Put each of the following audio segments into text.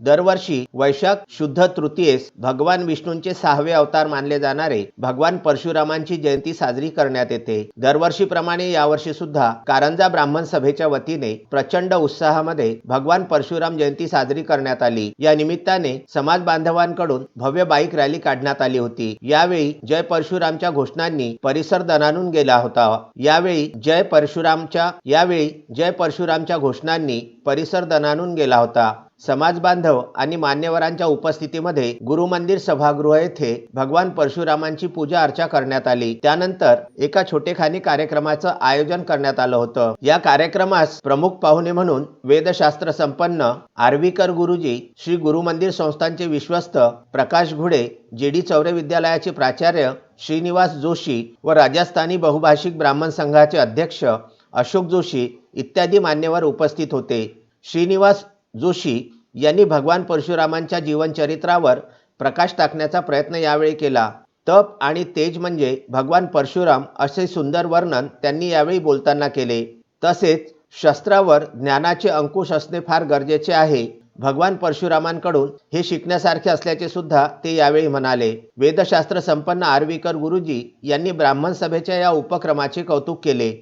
दरवर्षी वैशाख शुद्ध तृतीयेस भगवान विष्णूंचे सहावे अवतार मानले जाणारे भगवान परशुरामांची जयंती साजरी करण्यात येते. दरवर्षीप्रमाणे यावर्षी सुद्धा कारंजा ब्राह्मण सभेच्या वतीने प्रचंड उत्साहामध्ये भगवान परशुराम जयंती साजरी करण्यात आली. या निमित्ताने समाज बांधवांकडून भव्य बाईक रॅली काढण्यात आली होती. यावेळी जय परशुरामच्या घोषणांनी परिसर दणानून गेला होता. यावेळी जय परशुरामच्या यावेळी जय परशुरामच्या घोषणांनी परिसर दणानून गेला होता. समाज बांधव आणि मान्यवरांच्या उपस्थितीमध्ये गुरुमंदिर सभागृह येथे भगवान परशुरामांची पूजा अर्चा करण्यात आली. त्यानंतर एका छोटेखानी कार्यक्रमाचं आयोजन करण्यात आलं होतं. या कार्यक्रमास प्रमुख पाहुणे म्हणून वेदशास्त्र संपन्न आर्वीकर गुरुजी श्री गुरुमंदिर संस्थांचे विश्वस्त प्रकाश घुडे जे डी चौरे विद्यालयाचे प्राचार्य श्रीनिवास जोशी व राजस्थानी बहुभाषिक ब्राह्मण संघाचे अध्यक्ष अशोक जोशी इत्यादी मान्यवर उपस्थित होते. श्रीनिवास जोशी यांनी भगवान परशुरामांच्या जीवनचरित्रावर प्रकाश टाकण्याचा प्रयत्न यावेळी केला. तप आणि तेज म्हणजे भगवान परशुराम असे सुंदर वर्णन त्यांनी यावेळी बोलताना केले. तसेच शस्त्रावर ज्ञानाचे अंकुश असणे फार गरजेचे आहे. भगवान परशुरामांकडून हे शिकण्यासारखे असल्याचे सुद्धा ते यावेळी म्हणाले. वेदशास्त्र संपन्न आर्वीकर गुरुजी यांनी ब्राह्मण सभेच्या या उपक्रमाचे कौतुक केले.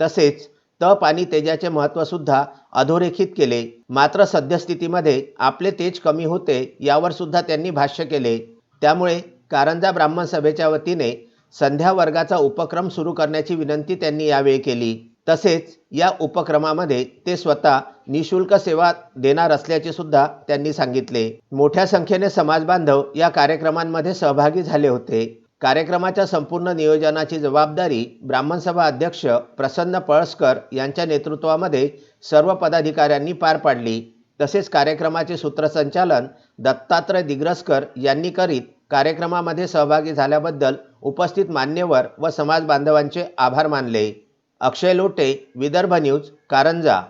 तसेच तप आणि तेजाचे महत्त्वसुद्धा अधोरेखित केले. मात्र सद्यस्थितीमध्ये आपले तेज कमी होते यावर सुद्धा त्यांनी भाष्य केले. त्यामुळे कारंजा ब्राह्मण सभेच्या वतीने संध्या वर्गाचा उपक्रम सुरू करण्याची विनंती त्यांनी यावेळी केली. तसेच या उपक्रमामध्ये ते स्वतः निशुल्क सेवा देणार असल्याचे सुद्धा त्यांनी सांगितले. मोठ्या संख्येने समाजबांधव या कार्यक्रमांमध्ये सहभागी झाले होते. कार्यक्रमाच्या संपूर्ण नियोजनाची जबाबदारी ब्राह्मण सभा अध्यक्ष प्रसन्न पळसकर यांच्या नेतृत्वामध्ये सर्व पदाधिकाऱ्यांनी पार पाडली. तसेच कार्यक्रमाचे सूत्रसंचालन दत्तात्रय दिग्रसकर यांनी करीत कार्यक्रमामध्ये सहभागी झाल्याबद्दल उपस्थित मान्यवर व समाज बांधवांचे आभार मानले. अक्षय लोटे विदर्भ न्यूज कारंजा.